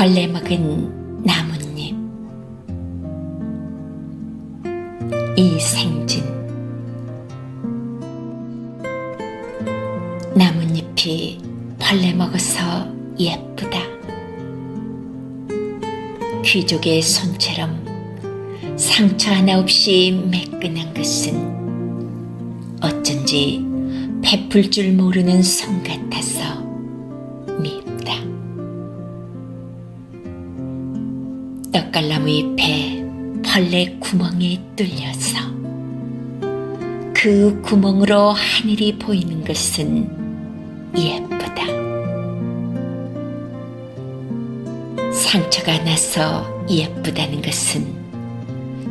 벌레 먹은 나뭇잎 이생진 나뭇잎이 벌레 먹어서 예쁘다 귀족의 손처럼 상처 하나 없이 매끈한 것은 어쩐지 베풀 줄 모르는 손 같아서 밉다. 떡갈나무 잎에 벌레 구멍이 뚫려서 그 구멍으로 하늘이 보이는 것은 예쁘다. 상처가 나서 예쁘다는 것은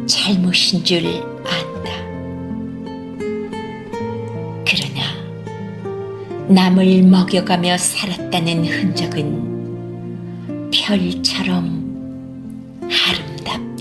잘못인 줄 안다. 그러나 남을 먹여가며 살았다는 흔적은 별처럼 아름답다.